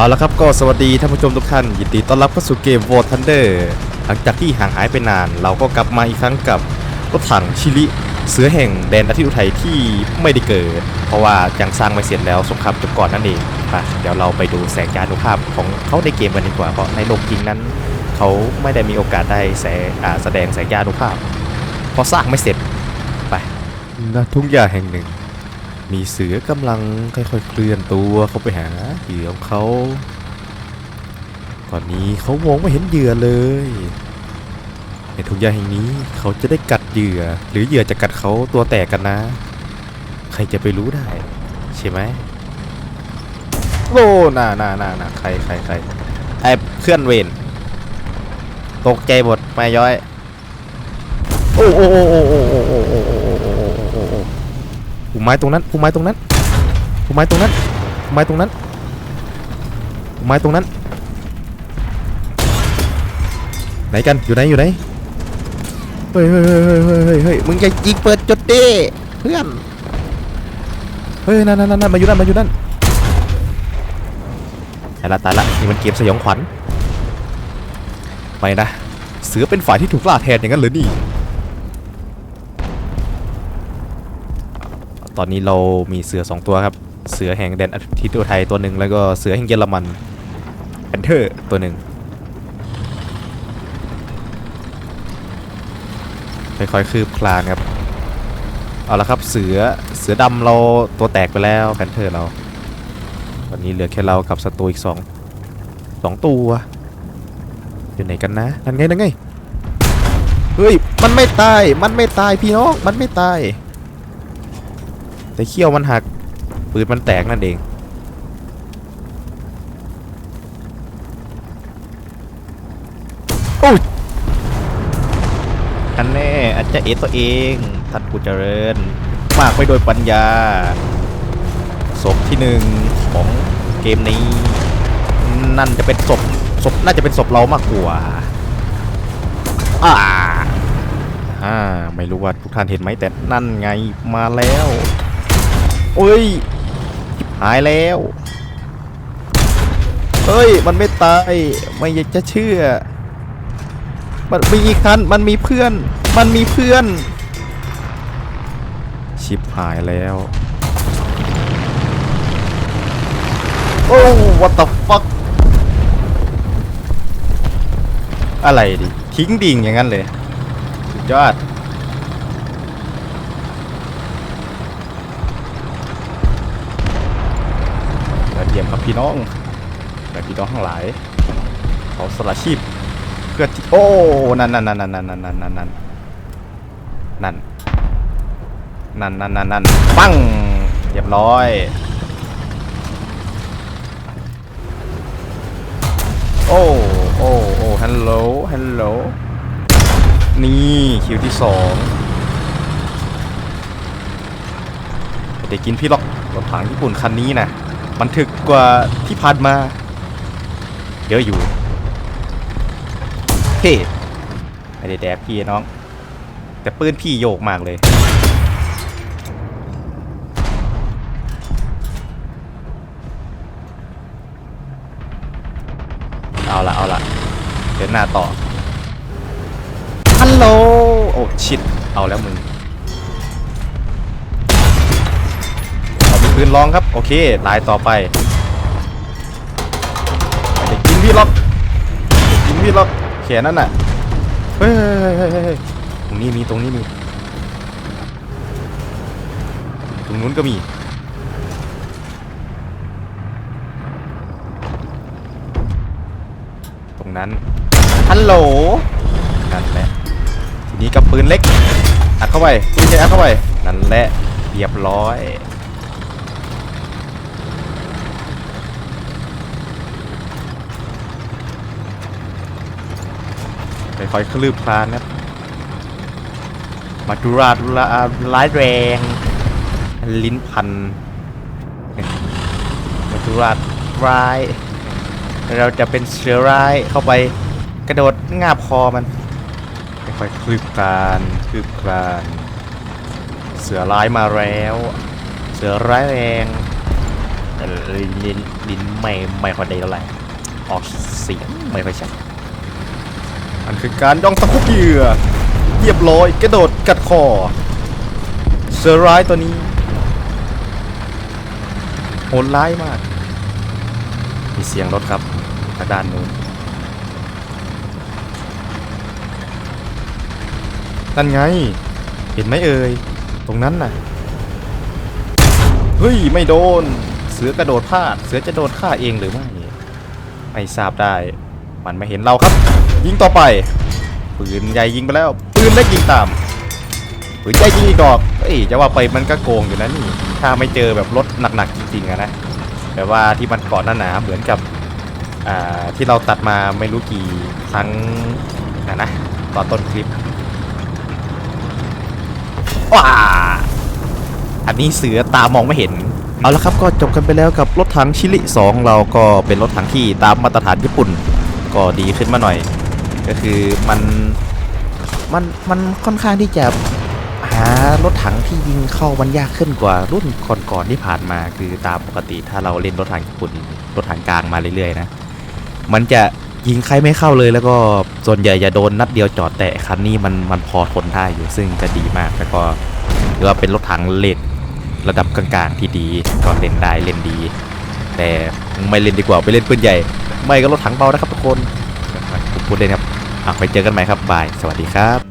เอาละครับก็สวัสดีท่านผู้ชมทุกท่าน ยินดีต้อนรับเข้าสู่เกม War Thunder หลังจากที่ห่างหายไปนาน เราก็กลับมาอีกครั้งกับรถถังชิลิเสือแห่งแดนอาทิตย์อุทัยที่ไม่ได้เกิด เพราะว่ายังสร้างไม่เสร็จแล้วสงครามจบก่อนนั่นเองไปเดี๋ยวเราไปดูแสงยานุภาพของเขาในเกมกันดีกว่าเพราะในโลกจริงนั้น เขาไม่ได้มีโอกาสได้แสแสดงแสงยานุภาพ เพราะสร้างไม่เสร็จไปณทุ่งหญ้าแห่งหนึ่ง มีเสือกำลังค่อยๆเคลื่อนตัวเข้าไปหาเหยื่อของเขาก่อนนี้เขามองไม่เห็นเหยื่อเลย ในทุ่งหญ้าแห่งนี้เขาจะได้กัดเหยื่อ หรือเหยื่อจะกัดเขาตัวแตกกันนะ ใครจะไปรู้ได้ ใช่ไหมโอ้หน้าหน้าน่าน้าใครใครใครไอ้เลื่อนเวนตกใจหมดไม่ย้อย โอ้โอ้โอ้โอ้โอ้ ไม้ตรงนั้นผู้ไม้ตรงนั้นผู้ไม้ตรงนั้นผู้ไม้ตรงนั้นผู้ไม้ตรงนั้น ไหนกันอยู่ไหนอยู่ไหนเฮ้ยเฮ้ยเฮ้ยเฮ้ยเฮ้ยเฮ้ยเฮ้ยมึงจะยิงเปิดจุดดิเพื่อนเฮ้ยนั่นนั่นนั่นมาอยู่นั่นมาอยู่นั่นตายละตายละนี่มันเกมสยองขวัญไม่นะเสือเป็นฝ่ายที่ถูกล่าแทนอย่างนั้นเหรอนี่ ตอนนี้เรามีเสือสองตัวครับ เสือแห่งแดนอาทิตย์อุทัยตัวหนึ่งแล้วก็เสือแห่งเยอรมันแพนเทอร์ตัวหนึ่งค่อยๆคืบคลานครับเอาละครับเสือเสือดำเราตัวแตกไปแล้วแพนเทอร์เราตอนนี้เหลือแค่เรากับศัตรูอีกสองสองตัวอยู่ไหนกันนะนั่นไงนั่นไงเฮ้ยมันไม่ตายมันไม่ตายพี่น้องมันไม่ตาย แต่เขี้ยวมันหักปืนมันแตกนั่นเองโอ้ยอันแน่อาจจะเอตัวเองท่านผู้เจริญ มากไปโดยปัญญาศพที่หนึ่งของเกมนี้ นั่นจะเป็นศพศพน่าจะเป็นศพเรามากกว่าอ่าอ่าไม่รู้ว่าทุกท่านเห็นไหมแต่นั่นไงมาแล้ว โอ้ย หายแล้ว เฮ้ย มันไม่ตาย ไม่อยากจะเชื่อ มันมีอีกคัน มันมีเพื่อน มันมีเพื่อน ชิบหายแล้ว โอ้ what the fuck อะไรดิ ทิ้งดิ่งอย่างนั้นเลย สุดยอด ยอด เยี่ยมครับพี่น้องและพี่น้องทั้งหลายเขาสละชีพเพื่อที่โอ้นั่นนั่นนั่นนั่นนั่นนั่นนั่นนั่นนั่นนั่นนั่นนั่นนั่นนั่นปังเรียบร้อยโอ้โอ้โอ้ฮัลโหลฮัลโหลนี่คิวที่สองเด็กกินพี่หรอกรถถังญี่ปุ่นคันนี้นะ มันถึกกว่าที่ผ่านมา เยอะอยู่ เฮ้ไม่ได้แดกพี่น้อง แต่ปืนพี่โยกมากเลย เอาละเอาละเดินหน้าต่อฮัลโหลโอ้ชิดเอาแล้วมึง ปืนลองครับ โอเคลายต่อไปไม่ได้กินพี่ล็อกกินพี่ล็อกแขนนั่นน่ะเฮ้ยเฮ้ยเฮ้ยเฮ้ยเฮ้ยตรงนี้มีตรงนี้มีตรงนู้นก็มีตรงนั้นฮัลโหลนั่นแหละทีนี้กับปืนเล็กอัดเข้าไปปืนใหญ่อัดเข้าไปนั่นแหละเรียบร้อย ค่อยๆคลืบคลานครับมาดูราดราร้ายแรง ลิ้นพันมาดูราดร้าย เราจะเป็นเสือร้ายเข้าไปกระโดดงาบคอมันค่อยๆคลืบคลานคลืบคลาน เสือร้ายมาแล้ว เสือร้ายแรงลิ้นลิ้นลิ้นไม่ไม่ค่อยได้เท่าไหร่ออกเสียงไม่ค่อยชัด มันคือการย่องตะคุบเหยื่อเรียบร้อยกระโดดกัดคอเสือร้ายตัวนี้โหดร้ายมาก มีเสียงรถครับทางด้านนู้นนั่นไง เห็นไหมเอ่ย ตรงนั้นน่ะ เฮ้ย ไม่โดน เสือกระโดดพลาด เสือจะโดนฆ่าเองหรือไม่ไม่ทราบได้ มันไม่เห็นเราครับ ยิงต่อไปปืนใหญ่ยิงไปแล้วปืนเล็กยิงตามปืนใหญ่ยิงอีกดอกเอ้ยจะว่าไปมันก็โกงอยู่นะนี่ถ้าไม่เจอแบบรถหนักๆจริงๆอะนะแบบว่าที่มันเกาะหนาๆเหมือนกับอ่าที่เราตัดมาไม่รู้กี่ครั้งนะนะตอนต้นคลิปว้าอันนี้เสือตามองไม่เห็น เอาละครับก็จบกันไปแล้วกับรถถังชิลิ 2 เราก็เป็นรถถังที่ตามมาตรฐานญี่ปุ่น ก็ดีขึ้นมาหน่อย ก็คือมันมันมันค่อนข้างที่จะหารถถังที่ยิงเข้ามันยากขึ้นกว่ารุ่นก่อนๆที่ผ่านมาคือตามปกติถ้าเราเล่นรถถังญี่ปุ่นรถถังกลางมาเรื่อยๆนะมันจะยิงใครไม่เข้าเลยแล้วก็ส่วนใหญ่จะโดนนัดเดียวจอดแต่คันนี้มันมันพอทนได้อยู่ซึ่งจะดีมากแล้วก็ถือว่าเป็นรถถังเลนระดับกลางๆที่ดีก็เล่นได้เล่นดี แต่ไม่เล่นดีกว่าไปเล่นปืนใหญ่ ไม่ก็รถถังเบานะครับทุกคนพูดเลยครับ ไปเจอกันใหม่ครับบาย สวัสดีครับ